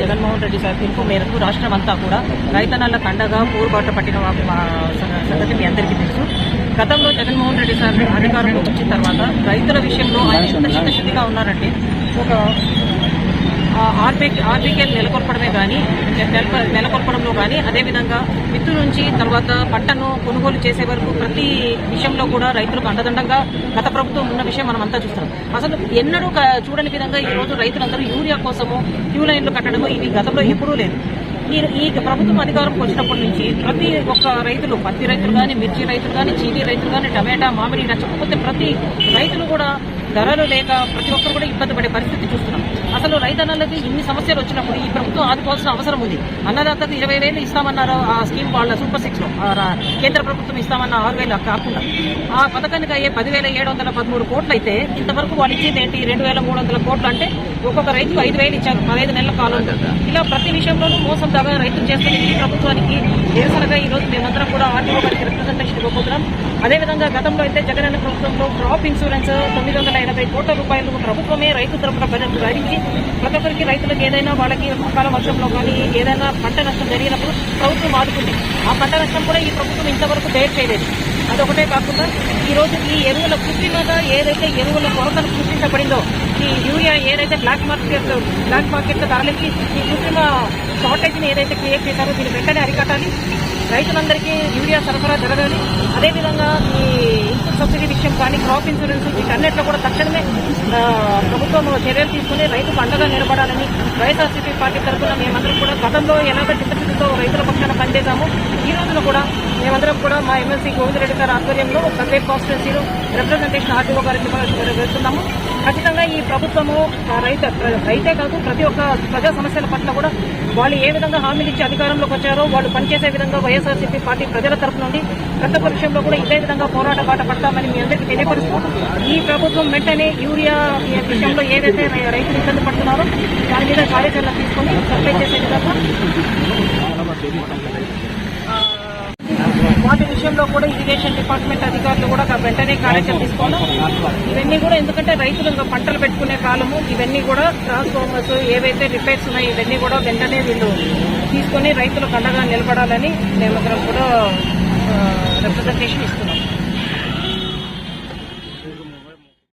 Jaganmohan Reddy sir పిలుపు మేరకు రాష్ట్రం అంతా కూడా రైతన్నల కండగా పోరుబాట పట్టిన సంగతి మీ అందరికీ తెలుసు. గతంలో జగన్మోహన్ రెడ్డి సార్ అధికారంలోకి వచ్చిన తర్వాత రైతుల విషయంలో ఆయన ఎంత చిత్తశుద్ధిగా ఉన్నారంటే ఒక ఆర్బీ ఆర్బీకేలు నెలకొల్పడమే కానీ నెలకొ నెలకొల్పడంలో కానీ అదేవిధంగా విత్తు నుంచి తర్వాత పంటను కొనుగోలు చేసే వరకు ప్రతి విషయంలో కూడా రైతులకు అండదండంగా గత ప్రభుత్వం ఉన్న విషయం మనం అంతా చూస్తున్నాం. అసలు ఎన్నడూ చూడని విధంగా ఈ రోజు రైతులందరూ యూరియా కోసము క్యూ లైన్లు కట్టడము ఇవి గతంలో ఎప్పుడూ లేదు. ఈ ఈ ప్రభుత్వం అధికారంకి వచ్చినప్పటి నుంచి ప్రతి ఒక్క రైతులు పత్తి రైతులు కానీ మిర్చి రైతులు కానీ చీనీ రైతులు కానీ టమాటా మామిడి నచ్చకపోతే ప్రతి రైతులు కూడా ధరలు లేక ప్రతి ఒక్కరు కూడా ఇబ్బంది పడే పరిస్థితి చూస్తున్నాం. అసలు రైతన్నలకి ఇన్ని సమస్యలు వచ్చినప్పుడు ఈ ప్రభుత్వం ఆదుకోవాల్సిన అవసరం ఉంది. అన్నదాతకు ఇరవై వేలు ఇస్తామన్నారు ఆ స్కీమ్ వాళ్ళ సూపర్ సిక్స్లో. కేంద్ర ప్రభుత్వం ఇస్తామన్న ఆరు వేలు కాకుండా. ఆ పథకానికి అయ్యే పదివేల ఏడు వందల పదమూడు కోట్లు అయితే ఇంతవరకు వాళ్ళు ఇచ్చేది ఏంటి? రెండు వేల మూడు వందల కోట్లు అంటే ఒక్కొక్క రైతుకు ఐదు వేలు ఇచ్చారు పదహైదు నెలల కాలం. ఇలా ప్రతి విషయంలోనూ మోసం దాగా రైతులు చేస్తున్న ఈ ప్రభుత్వానికి నిరసనగా ఈ రోజు మేమందరం కూడా ఆర్టీఓ గారికి రిప్రజెంటేషన్ ఇవ్వబోతున్నాం. అదేవిధంగా గతంలో అయితే జగనన్న ప్రభుత్వంలో క్రాప్ ఇన్సూరెన్స్ తొమ్మిది వందల ఎనభై కోట్ల రూపాయలు ప్రభుత్వమే రైతు తరపున భరించి ప్రతి ఒక్కరికి రైతులకు ఏదైనా వాళ్ళకి అకాల వర్షంలో కానీ ఏదైనా పంట నష్టం జరిగినప్పుడు ప్రభుత్వం ఆదుకుంది ఆ పంట నష్టం కూడా ఈ ప్రభుత్వం ఇంతవరకు బేర్ చేయలేదు. అదొకటే కాకుండా ఈ రోజు ఈ ఎరువుల కృత్రిమగా ఏదైతే ఎరువుల కొరతను సృష్టించబడిందో ఈ యూరియా ఏదైతే బ్లాక్ మార్కెట్ బ్లాక్ మార్కెట్ ధరలకి ఈ కృత్రిమ షార్టేజ్ని ఏదైతే క్రియేట్ చేశారో దీన్ని వెంటనే అరికట్టాలి. రైతులందరికీ యూరియా సరఫరా జరగాలి. అదేవిధంగా ఈ ఇన్పుట్ సబ్సిడీ విషయం కానీ క్రాప్ ఇన్సూరెన్స్ వీటన్నిటిలో కూడా తక్షణమే ప్రభుత్వం చర్యలు తీసుకుని రైతుకు అండగా నిలబడాలని వైఎస్ఆర్సీపీ పార్టీ తరఫున మేమందరం కూడా గతంలో ఎలాగ చిత్తశుద్ధితో రైతుల పక్షాన పనిచేశాము ఈ రోజున కూడా మేమందరం కూడా మా ఎమ్మెల్సీ గోవిందరెడ్డి గారి ఆధ్వర్యంలో ప్రత్యేక కాన్స్టిట్యున్సీలో రిప్రజెంటేషన్ ఆర్టీఓ గారికి వెళ్తున్నాము. ఖచ్చితంగా ఈ ప్రభుత్వము ఆ, రైత రైతే కాదు ప్రతి ఒక్క ప్రజా సమస్యల పట్ల కూడా వాళ్ళు ఏ విధంగా హామీలు ఇచ్చి అధికారంలోకి వచ్చారో వాళ్ళు పనిచేసే విధంగా వైఎస్ఆర్సీపీ పార్టీ ప్రజల తరఫు నుండి ప్రతి ఒక్క విషయంలో కూడా ఇదే విధంగా పోరాట బాట పడతామని మీ అందరికీ తెలియపరుస్తూ ఈ ప్రభుత్వం వెంటనే యూరియా విషయంలో ఏదైతే రైతులు ఇబ్బంది పడుతున్నారో దాని మీద కార్యాచరణ తీసుకొని సప్లై చేసే విధంగా వాటి విషయంలో కూడా ఇరిగేషన్ డిపార్ట్మెంట్ అధికారులు కూడా వెంటనే కార్యాచరణ తీసుకోవాలి ఇవన్నీ కూడా ఎందుకంటే రైతులు ఇంకా పంటలు పెట్టుకునే కాలము ఇవన్నీ కూడా ట్రాన్స్ఫార్మర్స్ ఏవైతే రిపేర్స్ ఉన్నాయో ఇవన్నీ కూడా వెంటనే వీళ్ళు తీసుకొని రైతులకు అండగా నిలబడాలని మేము కూడా రిప్రజెంటేషన్ ఇస్తున్నాం.